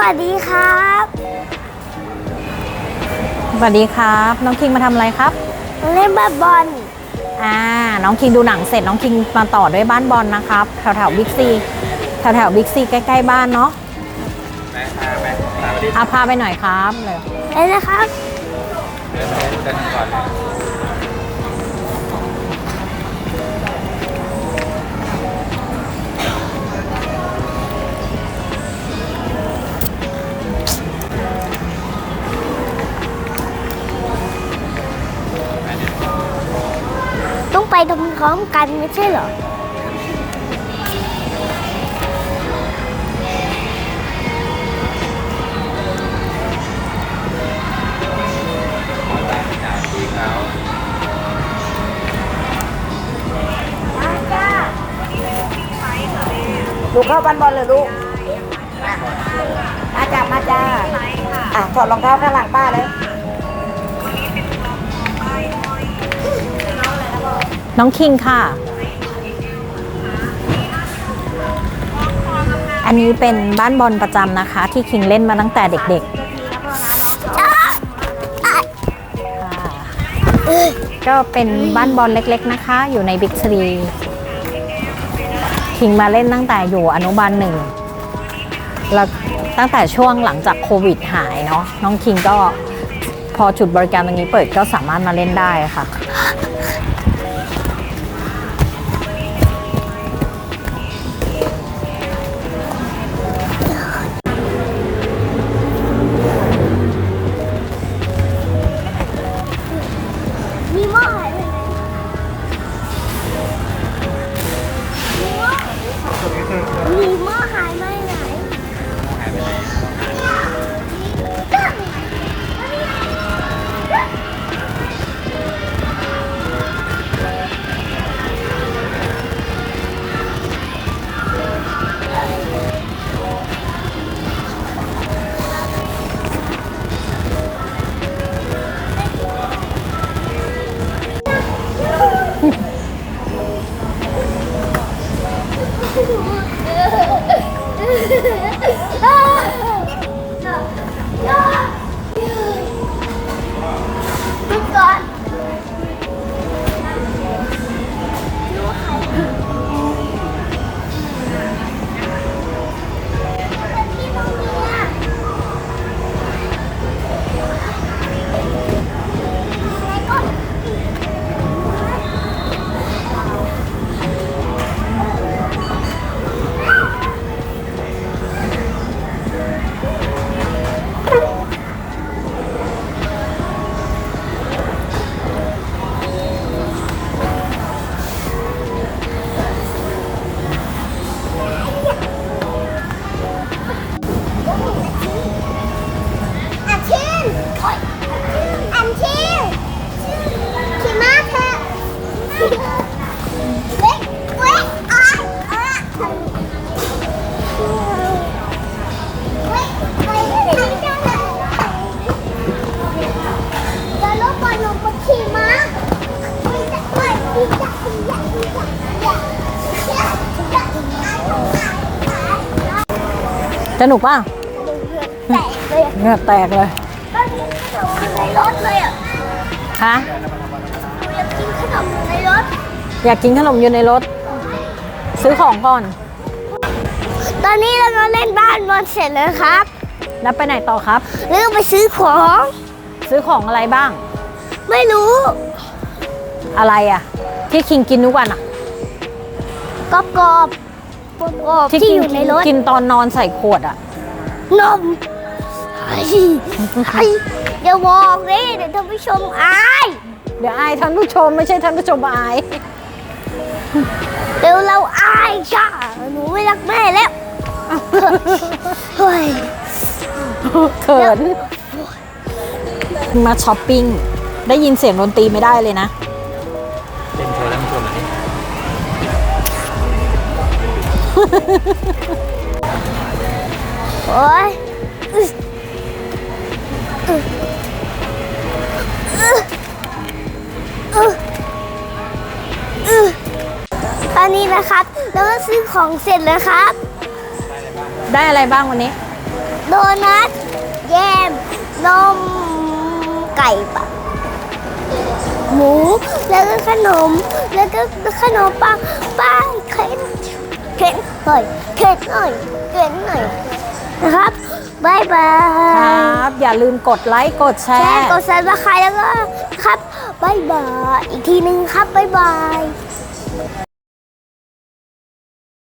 วัสดีครับ สวัสดีครับ น้องคิงมาทำอะไรครับ เล่นบาสบอล อ่า น้องคิงดูหนังเสร็จน้องคิงมาต่อด้วยบ้านบอลนะครับ แถวแถวบิ๊กซีแถวแถวบิ๊กซีใกล้ๆบ้านเนาะอาพาไปหน่อยครับเลยเล่นนะครับ พร้อมกันไม่ใช่เหรอลูกเข้าบ้านบอลเลยลูก มาจ้ามาจ้าอะถอดรองเท้าข้างหลังป้าเลย น้องคิงค่ะ อันนี้เป็นบ้านบอลประจำนะคะ ที่คิงเล่นมาตั้งแต่เด็กๆค่ะก็เป็นบ้านบอลเล็กๆนะคะ อยู่ในบิ๊กซีคิงมาเล่นตั้งแต่อยู่อนุบาลหนึ่งแล้วตั้งแต่ช่วงหลังจากโควิดหายเนาะน้องคิงก็พอจุดบริการตรงนี้เปิดก็สามารถมาเล่นได้ค่ะ มี สนุกป่ะแตกเลยอะเหงื่อแตกเลยตอนนี้ขนมอยู่ในรถเลยอะฮะอยากกินขนมอยู่ในรถ อยากกินขนมอยู่ในรถ ซื้อของก่อน ตอนนี้เราก็เล่นบ้านบอลเสร็จแล้วครับแล้วไปไหนต่อครับ แล้วก็ไปซื้อของ ซื้อของอะไรบ้าง ไม่รู้อะไรอะที่คิงกินทุกวันอะกรอบ กรอบกรอบกรอบที่คิองยู่ในรถกินตอนนอนใส่ขวดอะนมไอ้ไอ้อย่าบอกเลยเดี๋ยวท่านผู้ชมอาย เดี๋ยวอายท่านผู้ชมไม่ใช่ท่านผู้ชมอายเดี๋ยวเราอายจ้าหนูไม่รักแม่แล้วเฮ้ยเขินมาช้อปปิ้ง ได้ยินเสียงดนตรีไม่ได้เลยนะ เล่นโชว์ท่านผู้ชมหน่อยดิโอ้ยอึ๊ะอึ๊ะ อึ๊ะอึ๊ะอึ๊ะตอนนี้นะครับแล้วก็ซื้อของเสร็จแล้วครับ ได้อะไรบ้างวันนี้ โดนัทแยมนมไก่ปะหมู แล้วก็ขนม แล้วก็ขนมปังป้ายเข็นเข็น หน่อยเข็นหน่อยเข็นหน่อยนะครับบายบาครยับ อย่าลืมกดไลค์กดแชแชร์ร์ กดซับสไครต์แล้วก็ครับบายบายอีกทีหนึ่งครับบายบาย